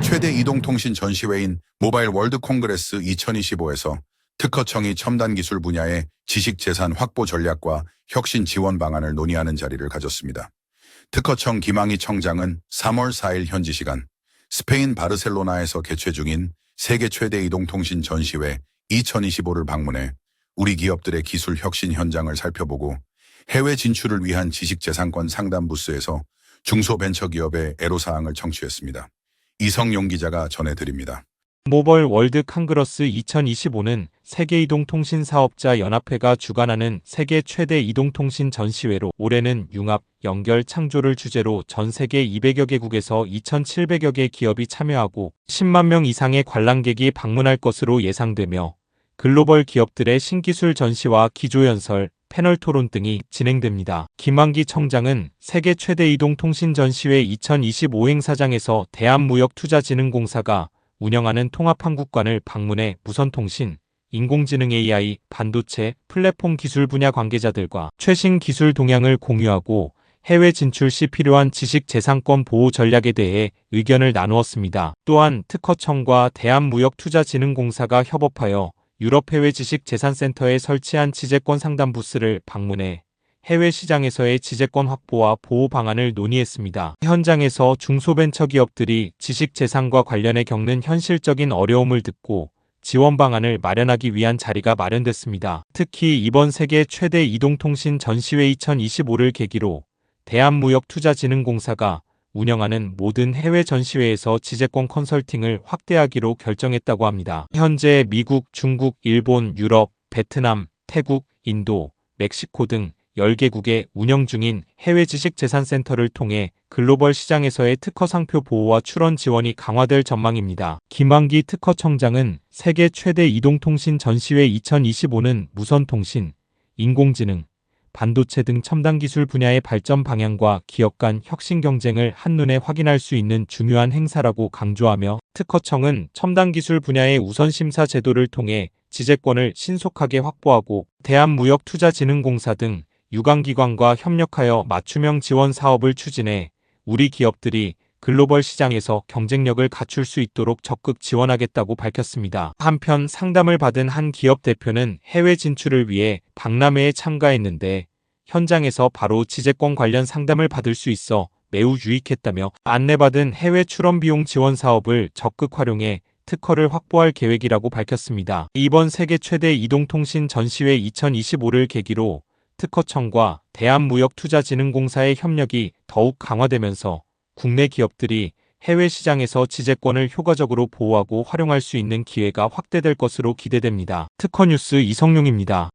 최대 이동통신 전시회인 모바일 월드 콩그레스 2025에서 특허청이 첨단 기술 분야의 지식재산 확보 전략과 혁신 지원 방안을 논의하는 자리를 가졌습니다. 특허청 김항희 청장은 3월 4일 현지 시간 스페인 바르셀로나에서 개최 중인 세계 최대 이동통신 전시회 2025를 방문해 우리 기업들의 기술 혁신 현장을 살펴보고 해외 진출을 위한 지식재산권 상담 부스에서 중소벤처기업의 애로사항을 청취했습니다. 이성용 기자가 전해드립니다. 모벌 월드 칸그러스 2025는 세계 이동통신 사업자 연합회가 주관하는 세계 최대 이동통신 전시회로 올해는 융합, 연결, 창조를 주제로 전 세계 200여 개국에서 2,700여 개 기업이 참여하고 10만 명 이상의 관람객이 방문할 것으로 예상되며 글로벌 기업들의 신기술 전시와 기조연설, 패널 토론 등이 진행됩니다. 김한기 청장은 세계 최대 이동통신 전시회 2025 행사장에서 대한무역투자진흥공사가 운영하는 통합한국관을 방문해 무선통신, 인공지능 AI, 반도체, 플랫폼 기술 분야 관계자들과 최신 기술 동향을 공유하고 해외 진출 시 필요한 지식 재산권 보호 전략에 대해 의견을 나누었습니다. 또한 특허청과 대한무역투자진흥공사가 협업하여 유럽 해외 지식 재산센터에 설치한 지재권 상담 부스를 방문해 해외 시장에서의 지재권 확보와 보호 방안을 논의했습니다. 현장에서 중소벤처 기업들이 지식 재산과 관련해 겪는 현실적인 어려움을 듣고 지원 방안을 마련하기 위한 자리가 마련됐습니다. 특히 이번 세계 최대 이동통신 전시회 2025를 계기로 대한무역투자진흥공사가 운영하는 모든 해외 전시회에서 지재권 컨설팅을 확대하기로 결정했다고 합니다. 현재 미국, 중국, 일본, 유럽, 베트남, 태국, 인도, 멕시코 등 10개국에 운영 중인 해외 지식재산센터를 통해 글로벌 시장에서의 특허 상표 보호와 출원 지원이 강화될 전망입니다. 김한기 특허청장은 세계 최대 이동통신 전시회 2025는 무선통신, 인공지능, 반도체 등 첨단 기술 분야의 발전 방향과 기업 간 혁신 경쟁을 한눈에 확인할 수 있는 중요한 행사라고 강조하며 특허청은 첨단 기술 분야의 우선 심사 제도를 통해 지재권을 신속하게 확보하고 대한무역투자진흥공사 등 유관기관과 협력하여 맞춤형 지원 사업을 추진해 우리 기업들이 글로벌 시장에서 경쟁력을 갖출 수 있도록 적극 지원하겠다고 밝혔습니다. 한편 상담을 받은 한 기업 대표는 해외 진출을 위해 박람회에 참가했는데 현장에서 바로 지재권 관련 상담을 받을 수 있어 매우 유익했다며 안내받은 해외 출원 비용 지원 사업을 적극 활용해 특허를 확보할 계획이라고 밝혔습니다. 이번 세계 최대 이동통신 전시회 2025를 계기로 특허청과 대한무역투자진흥공사의 협력이 더욱 강화되면서 국내 기업들이 해외 시장에서 지재권을 효과적으로 보호하고 활용할 수 있는 기회가 확대될 것으로 기대됩니다. 특허뉴스 이성용입니다.